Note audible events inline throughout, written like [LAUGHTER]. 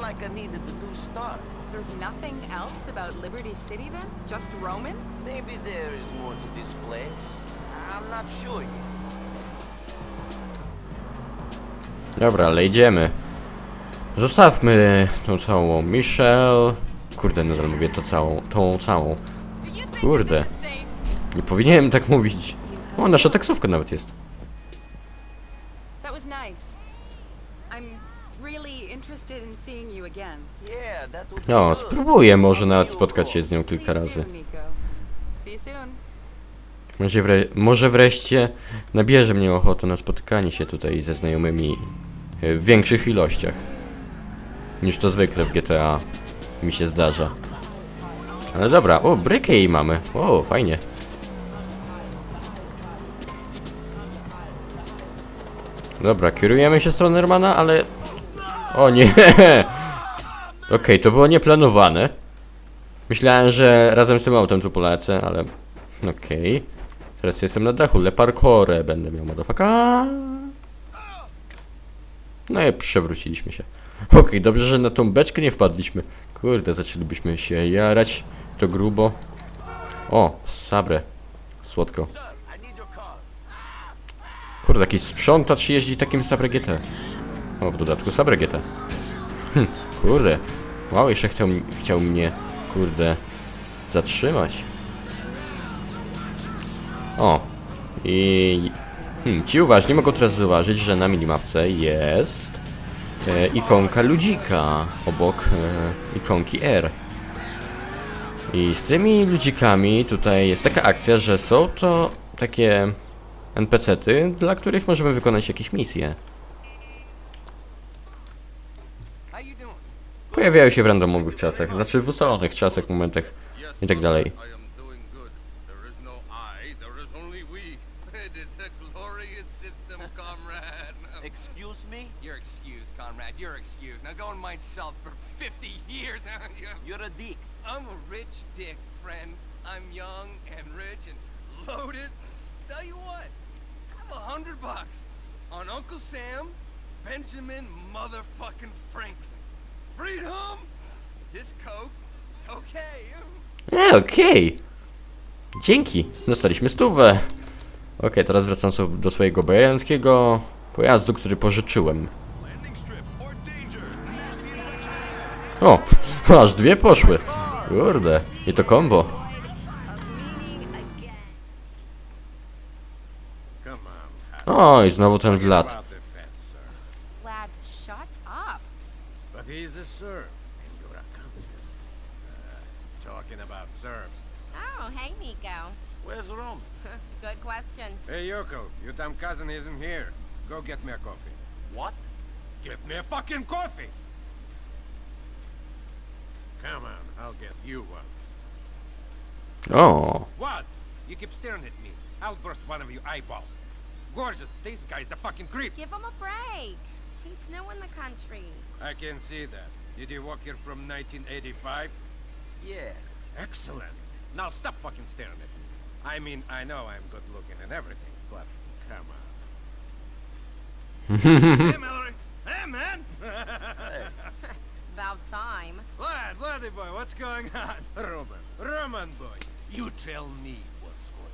like I needed a new start. There's nothing else about Liberty City then? Just Roman? Maybe there is more to this place. I'm not sure yet. Dobra, ale idziemy. Zostawmy tą całą Michelle. Kurde, nadal mówię to całą, tą całą. Kurde. Nie powinienem tak mówić. O, nasza taksówka nawet jest. Really interested in seeing you again. Yeah, that would be No, good. spróbuję może nawet spotkać się z nią kilka Please razy. do, Nico. See you soon. Może, wre może wreszcie nabierze mnie ochotę na spotkanie się tutaj ze znajomymi e, w większych ilościach. Niż to zwykle w GTA mi się zdarza. Ale dobra, o, brykę jej mamy. O, fajnie. Dobra, kierujemy się w stronę Hermana, ale... O nie! [LAUGHS] Okej, to było nieplanowane. Myślałem, że razem z tym autem tu polecę, ale... Okej. Teraz jestem na dachu, le parkourę będę miał, motherfucker. No i przewróciliśmy się. Okej, dobrze, że na tą beczkę nie wpadliśmy. Kurde, zaczęlibyśmy się jarać. To grubo. O, sabre. Słodko. Kurde, jakiś sprzątacz jeździ takim Sabre. O, w dodatku Sabre GT. Hm, kurde. Wow, jeszcze chciał, chciał mnie, kurde, zatrzymać. O. I... Hmm, ci uważni mogą teraz zauważyć, że na minimapce jest e, ikonka ludzika obok e, ikonki R. I z tymi ludzikami tutaj jest taka akcja, że są to takie NPC-ty, dla których możemy wykonać jakieś misje. Pojawiają się w randomowych czasach, znaczy w ustalonych czasach, momentach i tak dalej. Excuse me? You're excused, comrade. You're excused. Now go and mind self for 50 years. [LAUGHS] You're a dick. I'm a rich dick, friend. I'm young and rich and loaded. Tell you what, have a hundred bucks on Uncle Sam, Benjamin motherfucking Franklin. Freedom! This coke is okay. E, okej. Dzięki, dostaliśmy stówę. Okej, teraz wracam sobie do swojego bajańskiego pojazdu, który pożyczyłem. O, [LAUGHS] aż dwie poszły. Kurde, i to on. O, i znowu ten blat. He's a serf, and you're a communist. Uh, talking about serfs. Oh, hey, Nico. Where's Rome? [LAUGHS] Good question. Hey, Yoko, your damn cousin isn't here. Go get me a coffee. What? Get me a fucking coffee! Come on, I'll get you one. O, What? You keep staring at me. I'll burst one of your eyeballs. Gorgeous, this guy's a fucking creep. Give him a break. He's new in the country. I can see that. Did you walk here from 1985? Yeah. Excellent. Now stop fucking staring at me. I mean, I know I'm good looking and everything, but come on. [LAUGHS] hey, Mallory. Hey, man. [LAUGHS] About time. Lad, laddie boy, what's going on? [LAUGHS] Roman, Roman boy, you tell me what's going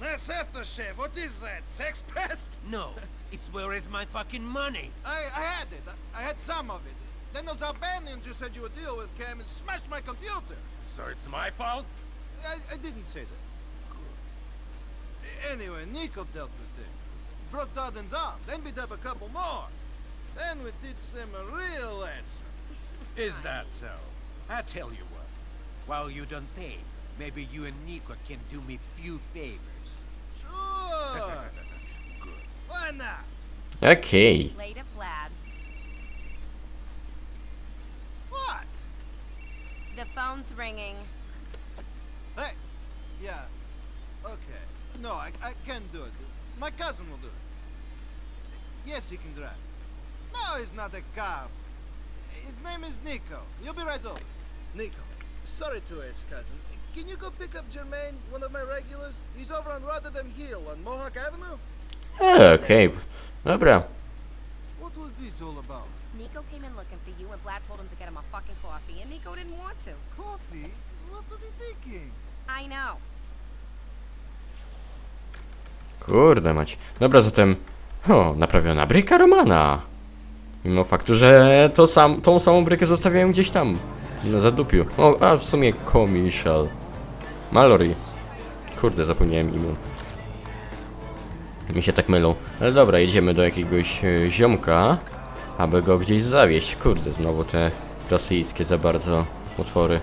on. That's aftershave. What is that? Sex pest? No, it's where is my fucking money? I, I had it. I, I had some of it. Then those Albanians you said you would deal with came and smashed my computer. So it's my fault? I, I didn't say that. Anyway, Nico dealt with it. Broke Darden's arm. Then beat up a couple more. Then we teach them a real lesson. Is that so? I tell you what, while you don't pay, maybe you and Nico can do me few favors. Sure. Good. [LAUGHS] Why not? okej. Late of Vlad. What? The phone's ringing. Hey. Yeah. Okay. No, I, I can't do it. My cousin will do it. Yes, he can drive. No, he's not a cop. His name is Nico. You'll be right over. Nico, sorry to ask, cousin. Can you go pick up Jermaine, one of my regulars? He's over on Rotterdam Hill on Mohawk Avenue. Okay. Okej, dobra. What was this all about? Nico came in looking for you, and Vlad told him to get him a fucking coffee, and Nico didn't want to. Coffee? What was he thinking? I know. Kurde mać. Dobra, zatem... O, naprawiona bryka Romana. Mimo faktu, że to sam, tą samą brykę zostawiałem gdzieś tam. Na zadupiu. O, a w sumie Komiszel. Mallory. Kurde, zapomniałem imię. Mi się tak mylą. Ale dobra, jedziemy do jakiegoś e, ziomka, aby go gdzieś zawieźć. Kurde, znowu te rosyjskie za bardzo utwory.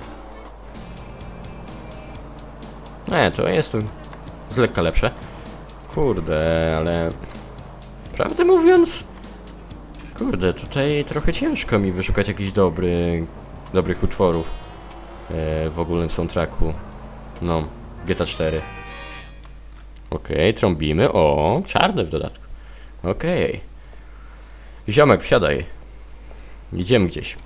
Nie, to jest z lekka lepsze. Kurde, ale... Prawdę mówiąc... Kurde, tutaj trochę ciężko mi wyszukać jakichś dobry, dobrych utworów e, w ogólnym soundtracku. No, GTA 4. Okej, trąbimy. O, czarne w dodatku. Okej. Ziomek, wsiadaj. Idziemy gdzieś.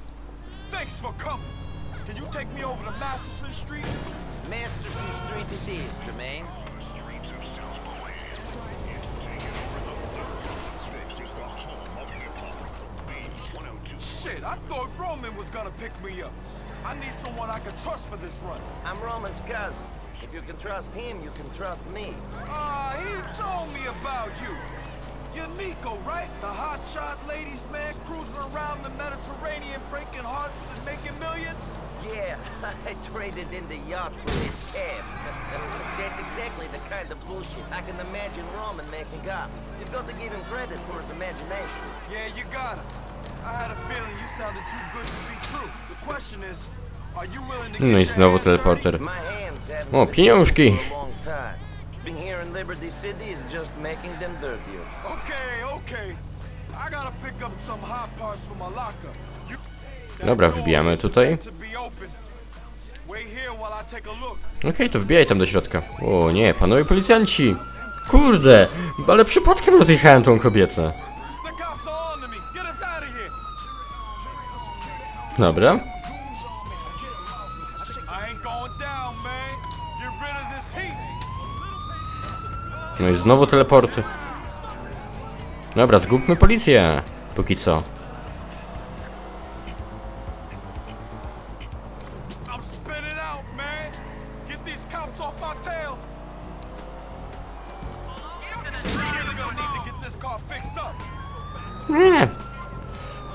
I thought Roman was gonna pick me up. I need someone I can trust for this run. I'm Roman's cousin. If you can trust him, you can trust me. Ah, he told me about you. You're Nico, right? The hotshot ladies man cruising around the Mediterranean breaking hearts and making millions? Yeah, [LAUGHS] I traded in the yacht for his cab. [LAUGHS] That's exactly the kind of bullshit I can imagine Roman making up. You've got to give him credit for his imagination. Yeah, you got him. I had a feeling you sounded too good to be true. The question is, No i znowu teleporter. O, pieniążki. Okay, okay. Dobra, wbijamy tutaj. Okej, to wbijaj tam do środka. O nie, panowie policjanci! Kurde, ale przypadkiem rozjechałem tą kobietę. The cops are on to me. Get us out of here. Dobra. I ain't going down, man. Get rid of this heat. No i znowu teleporty. Dobra, zgubmy policję. Póki co. Nie.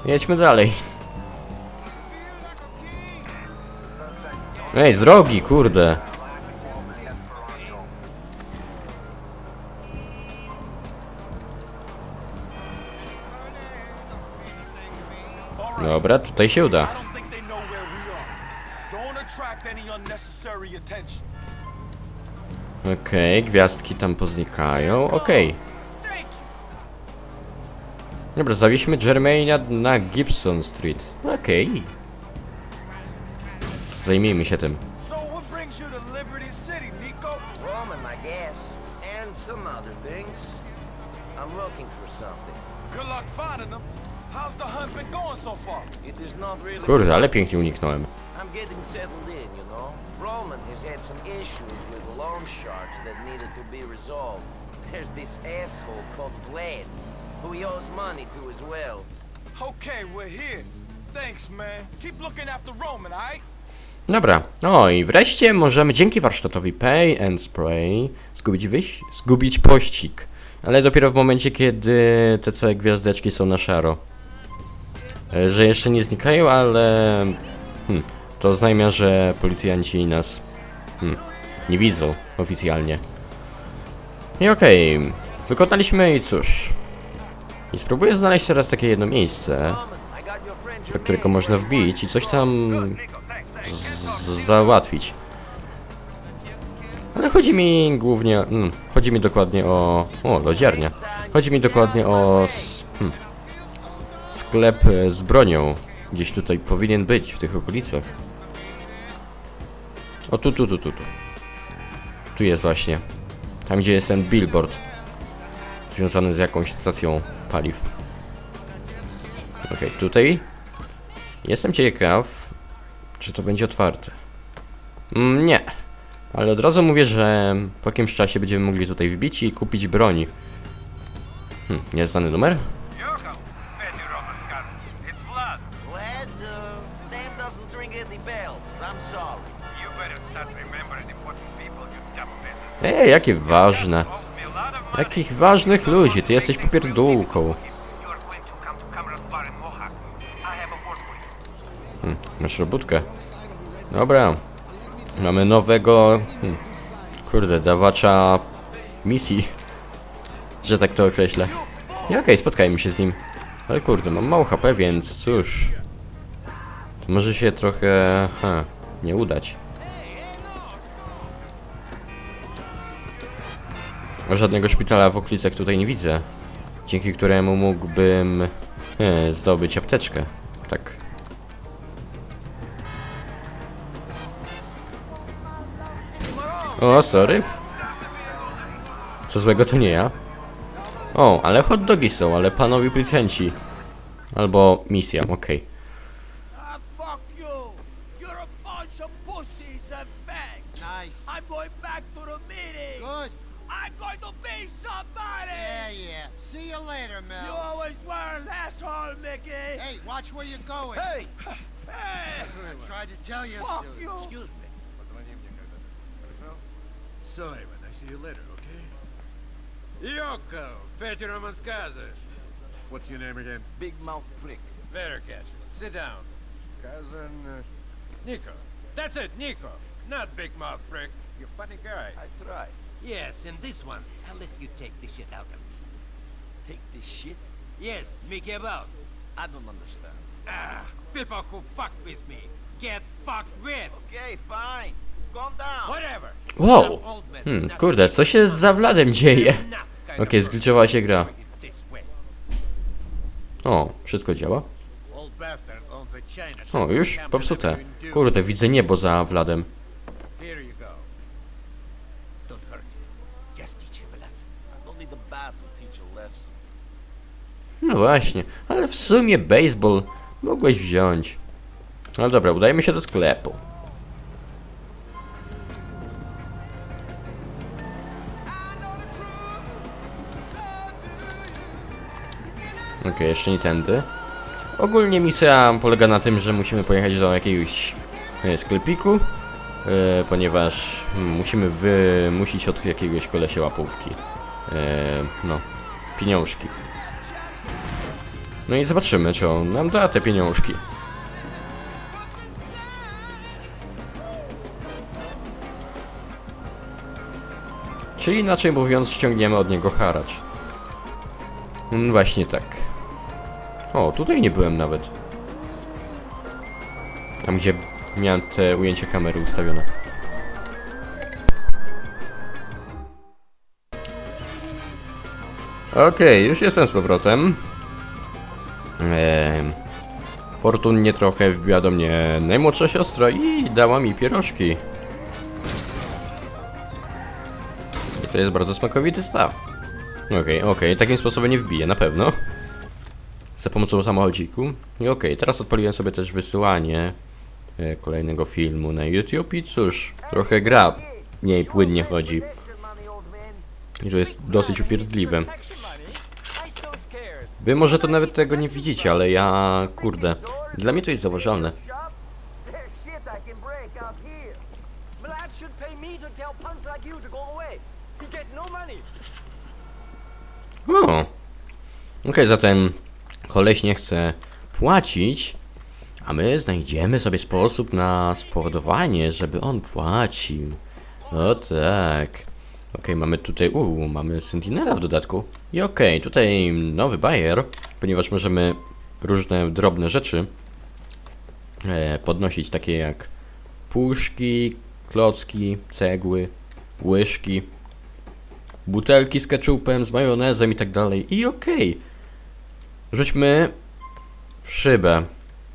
Jedźmy dalej. Ej, z drogi, kurde. Dobra, tutaj się uda. Okej, gwiazdki tam poznikają. Okej. You. Dobra, zawieźmy Jermaina na Gibson Street. Okej. Zajmijmy się tym. Good luck finding them. Kurde, ale pięknie uniknąłem. I'm getting settled in, you know. Roman has had some issues with the loan sharks that needed to be resolved. There's this asshole called Vlad, who he owes money to as well. Okay, we're here. Thanks, man. Keep looking after Roman, alright? Dobra, no i wreszcie możemy dzięki warsztatowi Pay and Spray zgubić wyś, zgubić pościg. Ale dopiero w momencie, kiedy te całe gwiazdeczki są na szaro. E, Że jeszcze nie znikają, ale hmm, to oznajmia, że policjanci nas hmm, nie widzą oficjalnie. I okej, wykonaliśmy i cóż. I spróbuję znaleźć teraz takie jedno miejsce, do którego można wbić i coś tam załatwić. Ale chodzi mi głównie, mm, chodzi mi dokładnie o, o, lodziarnia. Chodzi mi dokładnie o hmm, sklep e, z bronią. Gdzieś tutaj powinien być, w tych okolicach. O, tu, tu, tu, tu, tu. Tu jest właśnie. Tam, gdzie jest ten billboard. Związany z jakąś stacją paliw. Okej, tutaj. Jestem ciekaw, czy to będzie otwarte. Mm, nie. Ale od razu mówię, że po jakimś czasie będziemy mogli tutaj wbić i kupić broni. Hmm, nieznany numer? Ej, jakie ważne. Jakich ważnych ludzi, ty jesteś popierdółką. Hmm, masz robótkę. Dobra. Mamy nowego... Hmm, kurde, dawacza misji. Że tak to określę. I okej, spotkajmy się z nim. Ale kurde, mam mało HP, więc cóż... Może się trochę... Ha, nie udać. Żadnego szpitala w okolicach tutaj nie widzę. Dzięki któremu mógłbym... E, zdobyć apteczkę. Tak. O, sorry. Co złego to nie ja. O, ale hot dogi są, ale panowie policjanci. Albo misja, okej. Ah, be somebody! Yeah, yeah. See you later, Mel. You always were an asshole, Mickey! Hey, watch where you're going. Hey! Hey! I tried to tell you. Fuck to. you! Excuse me. What's my name, Nico? Sorry, when I see you later, okay? Yoko, fete Roman skazes. What's your name again? Big mouth prick. Better catch Sit down. Cousin... Uh, Nico. That's it, Nico. Not Big Mouth Prick. You funny guy. I try. Yes, and this one's, I'll let you take the shit out of me. Take this shit? Yes, Mickey about. I don't understand. Ah, people who fuck with me get fucked with. Okay, fine. Calm down. Whatever. Wow. Hmm, kurde, co się z Zawladem dzieje? Okej, of zgliczowała się gra. O, wszystko działa. O, już popsute. Kurde, widzę niebo za Wladem. Here you go. Don't hurt. Just teach him a lesson. I don't need a bat to teach a lesson. No właśnie, ale w sumie baseball mogłeś wziąć. No dobra, udajmy się do sklepu. Okej, jeszcze nie tędy. Ogólnie misja polega na tym, że musimy pojechać do jakiegoś e, sklepiku, e, ponieważ musimy wymusić od jakiegoś kolesia łapówki. E, no, pieniążki. No i zobaczymy, czy on nam da te pieniążki. Czyli inaczej mówiąc, ściągniemy od niego haracz. Mm, właśnie tak. O, tutaj nie byłem nawet. Tam, gdzie miałem te ujęcia kamery ustawione. Okej, już jestem z powrotem. Eee, fortunnie trochę wbiła do mnie najmłodsza siostra i dała mi pierożki. I to jest bardzo smakowity staw. Okej, okej, takim sposobem nie wbiję, na pewno. Za pomocą samochodziku. I okej, teraz odpaliłem sobie też wysyłanie e, kolejnego filmu na YouTube i cóż, trochę gra mniej płynnie chodzi. I to jest dosyć upierdliwe. Wy może to nawet tego nie widzicie, ale ja, kurde, dla mnie to jest zauważalne. No. O! Okej, zatem koleś nie chce płacić, a my znajdziemy sobie sposób na spowodowanie, żeby on płacił. O tak. Okej, mamy tutaj, uuu, mamy Sentinela w dodatku. I okej, tutaj nowy bajer, ponieważ możemy różne drobne rzeczy e, podnosić, takie jak puszki, klocki, cegły, łyżki, butelki z ketchupem, z majonezem i tak dalej. I okej. Rzućmy w szybę.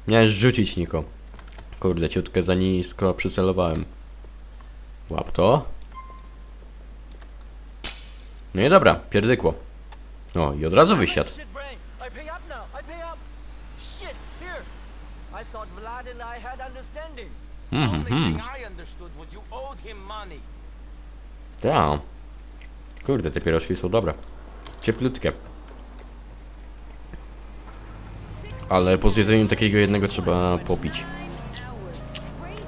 Miałeś rzucić, Niko. Kurde, ciutkę za nisko przycelowałem. Łap to. No i dobra, pierdykło. O, i od razu wysiadł. Mhm, money. Tak. Kurde, te pierożki są dobre. Cieplutkie. Ale po zjedzeniu takiego jednego trzeba popić.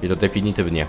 I to definitywnie.